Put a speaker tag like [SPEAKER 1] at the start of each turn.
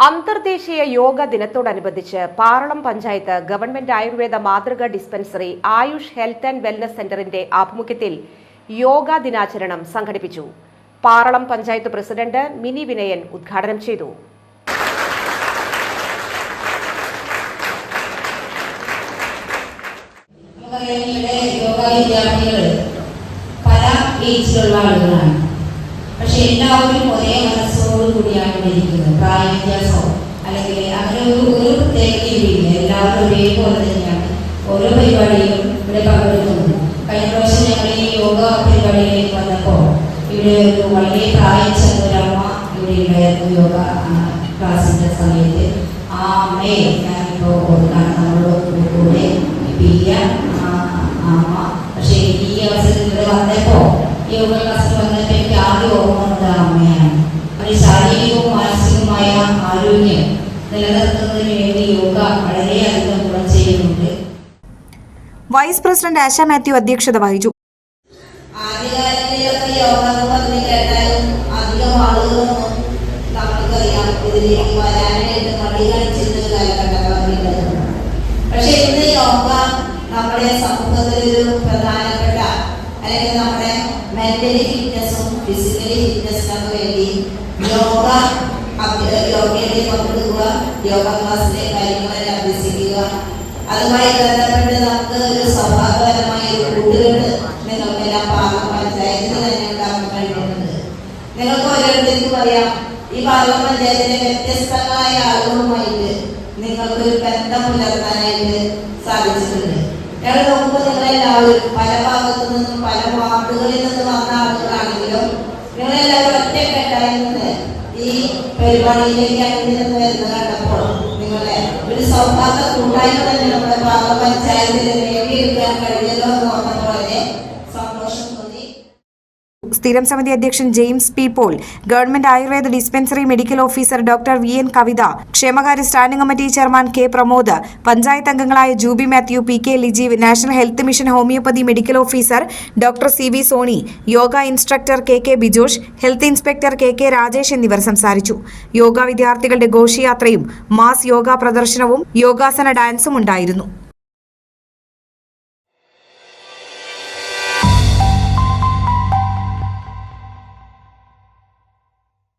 [SPEAKER 1] അന്തർദേശീയ യോഗ ദിനത്തോടനുബന്ധിച്ച് പാറളം പഞ്ചായത്ത് ഗവൺമെന്റ് ആയുർവേദ മാതൃക dispensary AYUSH health and wellness സെന്ററിന്റെ ആഭിമുഖ്യത്തിൽ യോഗ ദിനാചരണം സംഘടിപ്പിച്ചു. പാറളം പഞ്ചായത്ത് പ്രസിഡന്റ് മിനി വിനയൻ ഉദ്ഘാടനം ചെയ്തു.
[SPEAKER 2] ആളുകളാണ്. പക്ഷെ എല്ലാവരും ഒരേ മനസ്സോടു കൂടിയാണ് ഇരിക്കുന്നത്. പ്രായ വ്യത്യാസമോ അല്ലെങ്കിൽ അങ്ങനെ ഒരു ഒരു പ്രത്യേകതയും എല്ലാവരും ഒരേപോലെ തന്നെയാണ് ഓരോ പരിപാടിയിലും ഇവിടെ പങ്കെടുക്കുന്നത്. കഴിഞ്ഞ പ്രാവശ്യം ഞങ്ങൾ ഈ യോഗ പരിപാടിയിലേക്ക് വന്നപ്പോൾ ഇവിടെ ഒരു വളരെ പ്രായം ചെന്നൊരമ്മ ഇവിടെ ഉണ്ടായിരുന്നു യോഗ ആ, ക്ലാസ്സിന്റെ സമയത്ത്. ആ അമ്മയെ ഞാനിപ്പോൾ ഓർക്കാൻ നമ്മളോട് കൂടെ പിയ അമ്മ. പക്ഷേ ഈ അവസരത്തിൽ ഇവിടെ വന്നപ്പോൾ യോഗ ക്ലാസ്സിൽ വന്നപ്പോൾ എനിക്ക് ആദ്യം ഓർമ്മ വന്നത് അമ്മയാണ്. ഒരു ശാരീരികവും മാനസികവുമായ ആരോഗ്യം നിലനിർത്തുന്നതിന് വേണ്ടി യോഗ വളരെയധികം ഗുണം ചെയ്യുന്നുണ്ട്.
[SPEAKER 3] വൈസ് പ്രസിഡന്റ് ആശ മാത്യു അധ്യക്ഷത വഹിച്ചു.
[SPEAKER 2] ആദ്യകാലങ്ങളിലൊക്കെ യോഗ എന്ന് പറഞ്ഞു കേട്ടാലും അധികം ആളുകളൊന്നും നമുക്കറിയാം ഇതിലേക്ക് വരാനായിട്ട് മടി കാണിച്ചിരുന്ന ഒരു കാലഘട്ടമാണുള്ളത് പക്ഷെ ഇന്ന് യോഗ നമ്മുടെ സമൂഹത്തിൽ ഒരു പ്രധാനപ്പെട്ട അല്ലെങ്കിൽ നമ്മുടെ മെന്റലി ഫിറ്റ്നസും ഫിസിക്കലി ഫിറ്റ്നസിനൊക്കെ വേണ്ടി യോഗ യോഗയിലേക്ക് പങ്കെടുക്കുക യോഗ ക്ലാസ്സിലെ കാര്യങ്ങളെല്ലാം അഭ്യസിക്കുക. അതുമായി ബന്ധപ്പെട്ട് നമുക്ക് ഒരു ഒരു കൂട്ടുകെട്ട് നിങ്ങൾക്കെല്ലാം പാകം പഞ്ചായത്തിന് തന്നെ ഉണ്ടാക്കാൻ കഴിയുന്നത് നിങ്ങൾക്ക് ഓരോരുത്തർക്കും അറിയാം ഈ പാകം പഞ്ചായത്തിലെ വ്യത്യസ്തമായ ആളുകളുമായിട്ട് നിങ്ങൾക്ക് ഒരു ബന്ധം പുലർത്താനായിട്ട് സാധിച്ചിട്ടുണ്ട്. ഞങ്ങൾ നോക്കുമ്പോൾ നിങ്ങളെല്ലാവരും പല ഭാഗത്തു നിന്നും പല വാർഡുകളിൽ നിന്ന് വന്ന ആളുകളാണെങ്കിലും നിങ്ങളെല്ലാവരും ഒറ്റക്കെട്ടായി നിന്ന് ഈ പരിപാടിയിലേക്ക് അണിഞ്ഞു നിന്ന് വരുന്നത് കണ്ടപ്പോൾ നിങ്ങളെ ഒരു സൗഹാർദ്ദ കൂട്ടായ്മ തന്നെ നമ്മുടെ ഭാഗ പഞ്ചായത്തിൽ നേടിയെടുക്കാൻ കഴിഞ്ഞല്ലോ എന്ന് ഓർമ്മ വളരെ സന്തോഷം തോന്നി
[SPEAKER 3] സ്ഥിരം സമിതി അധ്യക്ഷൻ James P Paul government Ayurveda dispensary medical officer doctor V N Kavitha ക്ഷേമകാര്യ standing committee chairman K Pramod panchayat അംഗങ്ങളായ Juby Mathew P K Liji national health mission homoeopathy medical officer doctor C V Soni yoga instructor K K Bijosh health inspector K K Rajesh എന്നിവർ സംസാരിച്ചു. യോഗ വിദ്യാർത്ഥികളുടെ ഘോഷയാത്രയും mass yoga പ്രദർശനവും യോഗാസന ഡാൻസും ഉണ്ടായിരുന്നു.